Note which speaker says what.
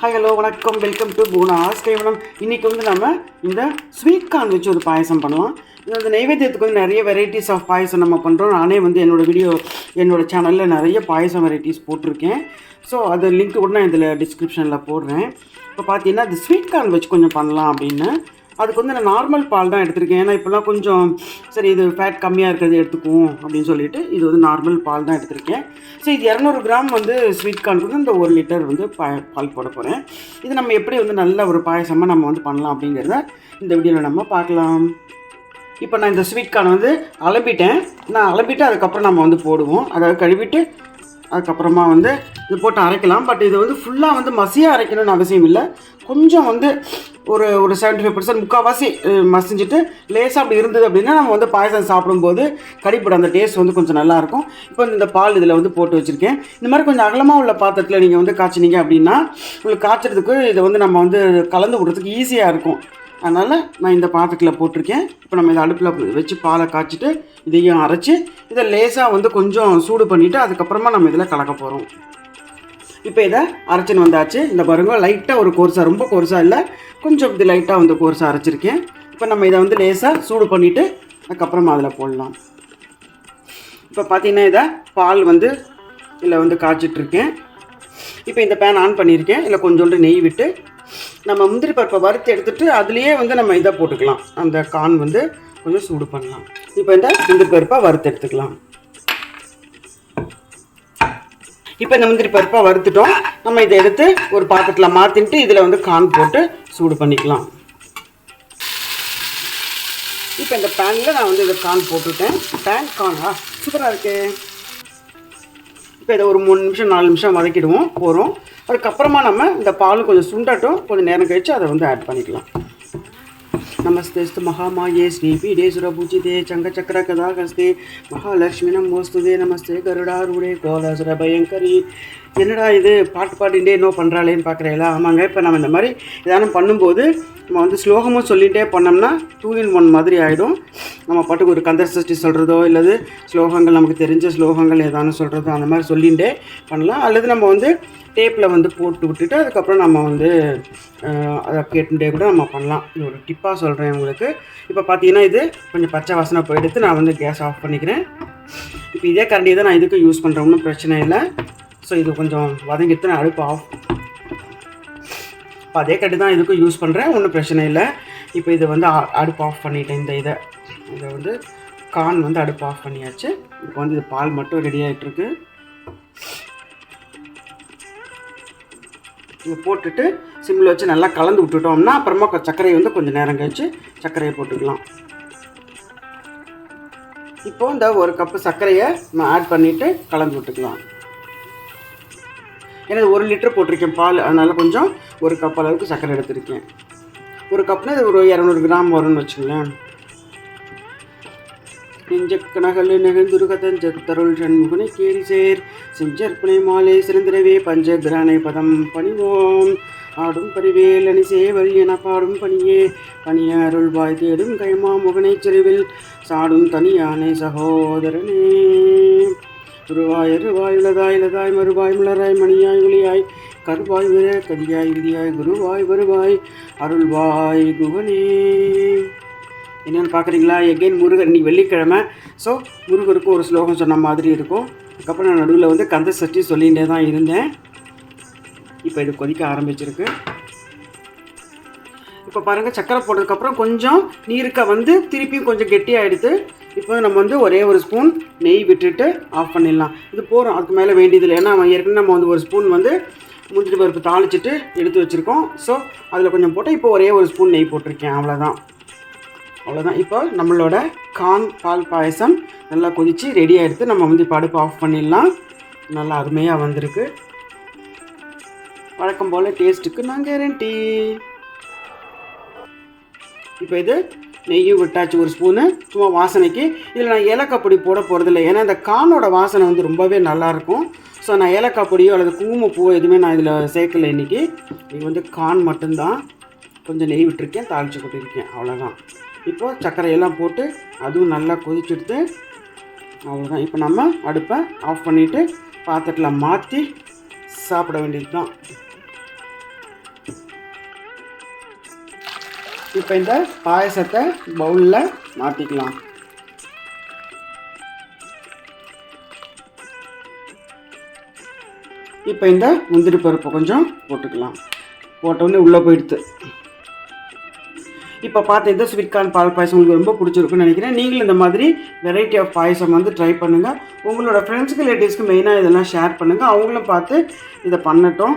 Speaker 1: Hi hello வணக்கம். Welcome to Poonas கைவனம் இன்றைக்கி வந்து நம்ம இந்த ஸ்வீட் கார்ன் வச்சு ஒரு பாயசம் பண்ணலாம் இது வந்து நைவேத்தியத்துக்கு வந்து நிறைய வெரைட்டிஸ் ஆஃப் பாயசம் நம்ம பண்ணுறோம் நானே வந்து என்னோடய வீடியோ என்னோட சேனலில் நிறைய பாயசம் வெரைட்டிஸ் போட்டிருக்கேன். ஸோ அது லிங்க் கூட நான் இதில் டிஸ்கிரிப்ஷனில் போடுறேன். இப்போ பார்த்தீங்கன்னா இந்த ஸ்வீட் கார்ன் வச்சு கொஞ்சம் பண்ணலாம் அப்படின்னு அதுக்கு வந்து நான் நார்மல் பால் தான் எடுத்திருக்கேன். ஏன்னா இப்போல்லாம் கொஞ்சம் சரி இது ஃபேட் கம்மியாக இருக்கிறது எடுத்துக்குவோம் அப்படின்னு சொல்லிட்டு இது வந்து நார்மல் பால் தான் எடுத்திருக்கேன். ஸோ இது இரநூறு கிராம் வந்து ஸ்வீட் கார்னுக்கு வந்து இந்த ஒரு லிட்டர் வந்து பா பால் போட போகிறேன் இது நம்ம எப்படி வந்து நல்ல ஒரு பாயசமாக நம்ம வந்து பண்ணலாம் அப்படிங்கிறத இந்த வீடியோவில் நம்ம பார்க்கலாம். இப்போ நான் இந்த ஸ்வீட் கார்ன் வந்து அலம்பிட்டேன். நான் அலம்பிட்டு அதுக்கப்புறம் நம்ம வந்து போடுவோம். அதாவது கழுவிட்டு அதுக்கப்புறமா வந்து இது போட்டு அரைக்கலாம். பட் இது வந்து ஃபுல்லாக வந்து மசியாக அரைக்கணும்னு அவசியம் இல்லை. கொஞ்சம் வந்து ஒரு ஒரு செவன்ட்டி ஃபைவ் பர்சன்ட் முக்கால்வாசி மசிஞ்சிட்டு லேசாக அப்படி இருந்தது அப்படின்னா நம்ம வந்து பாயசம் சாப்பிடும்போது கடிப்பட அந்த டேஸ்ட் வந்து கொஞ்சம் நல்லாயிருக்கும் இப்போ இந்த பால் இதில் வந்து போட்டு வச்சுருக்கேன். இந்த மாதிரி கொஞ்சம் அகலமாக உள்ள பாத்திரத்தில் நீங்கள் வந்து காய்ச்சினீங்க அப்படின்னா உங்களுக்கு காய்ச்சறதுக்கு இதை வந்து நம்ம வந்து கலந்து விடுறதுக்கு ஈஸியாக இருக்கும். அதனால் நான் இந்த பாத்திரத்தில் போட்டிருக்கேன். இப்போ நம்ம இதை அடுப்பில் வச்சு பாலை காய்ச்சிட்டு இதையும் அரைச்சி இதை லேசாக வந்து கொஞ்சம் சூடு பண்ணிவிட்டு அதுக்கப்புறமா நம்ம இதில் கலக்க போகிறோம் இப்போ இதை அரைச்சின்னு வந்தாச்சு. இந்த பாருங்க லைட்டாக ஒரு கோர்ஸாக ரொம்ப கோர்ஸாக இல்லை கொஞ்சம் இது லைட்டாக வந்து கோர்ஸாக அரைச்சிருக்கேன். இப்போ நம்ம இதை வந்து லேசாக சூடு பண்ணிவிட்டு அதுக்கப்புறமா அதில் போடலாம். இப்போ பார்த்தீங்கன்னா இதை பால் வந்து இதில் வந்து காய்ச்சிட்ருக்கேன் இப்போ இந்த பேன் ஆன் பண்ணியிருக்கேன் இல்லை கொஞ்சோண்டு நெய் விட்டு நம்ம முந்திரி பருப்பை வறுத்து எடுத்துகிட்டு அதுலேயே வந்து நம்ம இதை போட்டுக்கலாம். அந்த கான் வந்து கொஞ்சம் சூடு பண்ணலாம். இப்போ இந்த முந்திரி பருப்பை வறுத்து எடுத்துக்கலாம். இப்போ இந்த முந்திரி பருப்பை வறுத்துட்டோம். நம்ம இதை எடுத்து ஒரு பாத்திரத்தில் மாற்றின்ட்டு இதில் வந்து கான் போட்டு சூடு பண்ணிக்கலாம். இப்போ இந்த பேனில் நான் வந்து இதை கான் போட்டுட்டேன் பேன் கானா சூப்பராக இருக்கே. இப்போ இதை ஒரு மூணு நிமிஷம் நாலு நிமிஷம் வதக்கிடுவோம். போகிறோம் அதுக்கப்புறமா நம்ம இந்த பால் கொஞ்சம் சுண்டட்டும் கொஞ்சம் நேரம் கழித்து அதை வந்து ஆட் பண்ணிக்கலாம். நமஸ்தேஸ்து மகாமாயே ஸ்ரீ பீடே சுரபூஜிதே சங்க சக்கர கதாகஸ்தே மகாலட்சுமி மோஸ்துதே நமஸ்தே கருடாரூடே கோலசுர பயங்கரி என்னடா இது பாட்டு பாடிட்டே இன்னும் பண்ணுறாளேன்னு பார்க்குறீங்களா ஆமாங்க இப்போ நம்ம இந்த மாதிரி இதெல்லாம் பண்ணும்போது நம்ம வந்து ஸ்லோகமும் சொல்லிகிட்டே பண்ணோம்னா டூ இன் ஒன் மாதிரி ஆகிடும் நம்ம பாட்டுக்கு ஒரு கந்தர் சஷ்டி சொல்கிறதோ இல்லது ஸ்லோகங்கள் நமக்கு தெரிஞ்ச ஸ்லோகங்கள் ஏதானு சொல்கிறதோ அந்த மாதிரி சொல்லிகிட்டே பண்ணலாம். அல்லது நம்ம வந்து டேப்பில் வந்து போட்டு விட்டுட்டு அதுக்கப்புறம் நம்ம வந்து அதை கேட்டுட்டே கூட நம்ம பண்ணலாம். இது ஒரு டிப்பாக சொல்கிறேன் உங்களுக்கு. இப்போ பார்த்தீங்கன்னா இது கொஞ்சம் பச்சை வாசனை போய் எடுத்து நான் வந்து கேஸ் ஆஃப் பண்ணிக்கிறேன். இப்போ இதே கரண்டி தான் நான் இதுக்கு யூஸ் பண்ணுறேன் ஒன்றும் பிரச்சனை இல்லை. ஸோ இது கொஞ்சம் வதங்கிட்டு நான் அடுப்பு ஆஃப் இப்போ அதே கட்டு தான் இதுக்கும் யூஸ் பண்ணுறேன் ஒன்றும் பிரச்சனை இல்லை. இப்போ இதை வந்து அ- அடுப்பு ஆஃப் பண்ணிட்டேன். இந்த இதை. இதை வந்து கான் வந்து அடுப்பு ஆஃப் பண்ணியாச்சு. இப்போ வந்து இது பால் மட்டும் ரெடி ஆகிட்டுருக்கு இதை போட்டுட்டு சிம்மில் வச்சு நல்லா கலந்து விட்டுட்டோம்னா அப்புறமா சர்க்கரையை வந்து கொஞ்சம் நேரம் கழிச்சு சர்க்கரையை போட்டுக்கலாம். இப்போ இந்த ஒரு கப்பு சர்க்கரையை நம்ம ஆட் பண்ணிவிட்டு கலந்து விட்டுக்கலாம். ஏன்னா ஒரு லிட்டர் போட்டிருக்கேன் பால். அதனால் கொஞ்சம் ஒரு கப் அளவுக்கு சர்க்கரை எடுத்திருக்கேன். ஒரு கப்னா இது ஒரு இரநூறு கிராம் வரும்னு வச்சுங்களேன். நெஞ்சக்க நகல் நெகந்துருகதன் ஜத்தருள் சண்முகனை கேரி சேர். செஞ்சற்பனை மாலை சிறந்திரவே பஞ்ச கிரானை பதம் பணிவோம். ஆடும் பரிவேல் அணி சேவல் என பாடும் பணியே. பணிய அருள்வாய் தேடும் கைமா முகனை செருவில் சாடும் தனியானே சகோதரனே. உருவாய் அருவாய் உலதாய் இலதாய் மறுவாய் மலராய் மணியாய் ஒளியாய். கருவாய் விர கதியாய் விதியாய் குருவாய் வருவாய். அருள்வாய் குகனே. என்னென்னு பார்க்குறீங்களா? எகெயின் முருகர் இன்னைக்கு வெள்ளிக்கிழமை. ஸோ முருகருக்கு ஒரு ஸ்லோகம் சொன்ன மாதிரி இருக்கும். அதுக்கப்புறம் நான் நடுவில் வந்து கந்த சஷ்டி சொல்லிகிட்டே தான் இருந்தேன். இப்போ இது கொதிக்க ஆரம்பிச்சிருக்கு. இப்போ பாருங்கள் சக்கரை போட்டதுக்கப்புறம் கொஞ்சம் நீருக்க வந்து திருப்பியும் கொஞ்சம் கெட்டியாகிடுது இப்போ நம்ம வந்து ஒரே ஒரு ஸ்பூன் நெய் விட்டுட்டு ஆஃப் பண்ணிடலாம். இது போகிறோம் அதுக்கு மேலே வேண்டியதில்லை. ஏன்னா ஏற்கனவே நம்ம வந்து ஒரு ஸ்பூன் வந்து முந்திரி பருப்பு தாளிச்சிட்டு எடுத்து வச்சுருக்கோம். ஸோ அதில் கொஞ்சம் போட்டு இப்போ ஒரே ஒரு ஸ்பூன் நெய் போட்டிருக்கேன். அவ்வளோதான் அவ்வளோதான் இப்போ நம்மளோட கான் பால் பாயசம் நல்லா கொதித்து ரெடி ஆகிடுத்து நம்ம வந்து இப்போ அடுப்பு ஆஃப் பண்ணிடலாம். நல்லா அருமையாக வந்திருக்கு. வழக்கம் போல் டேஸ்ட்டுக்கு நான் கேரண்டி இப்போ இது நெய்யும் விட்டாச்சு ஒரு ஸ்பூனு. சும்மா வாசனைக்கு. இதில் நான் ஏலக்காய் பொடி போட போகிறதில்ல ஏன்னா இந்த கானோட வாசனை வந்து ரொம்பவே நல்லாயிருக்கும். ஸோ நான் ஏலக்காய் பொடியோ அல்லது குங்குமப்பூவோ எதுவுமே நான் இதில் சேர்க்கல இன்றைக்கி இது வந்து கான் மட்டும்தான். கொஞ்சம் நெய் விட்டுருக்கேன் தாளித்து கொட்டியிருக்கேன். அவ்வளோதான் இப்போது சர்க்கரையெல்லாம் போட்டு அதுவும் நல்லா கொதிச்சுடுத்து அவ்வளோதான் இப்போ நம்ம அடுப்பை ஆஃப் பண்ணிவிட்டு பாத்திரத்தில் மாற்றி சாப்பிட வேண்டியது தான் இப்போ இந்த பாயசத்தை பவுலில் மாற்றிக்கலாம் இப்போ இந்த முந்திரி பருப்பு கொஞ்சம் போட்டுக்கலாம். போட்டோடனே உள்ளே போயிடுது இப்போ பார்த்து இந்த ஸ்வீட் கார்ன் பால் பாயசம் உங்களுக்கு ரொம்ப பிடிச்சிருக்குன்னு நினைக்கிறேன். நீங்களும் இந்த மாதிரி வெரைட்டி ஆஃப் பாயசம் வந்து ட்ரை பண்ணுங்கள் உங்களோட ஃப்ரெண்ட்ஸுக்கு ரிலேட்டிவ்ஸ்க்கு மெயினாக இதெல்லாம் ஷேர் பண்ணுங்கள் அவங்களும் பார்த்து இதை பண்ணட்டும்.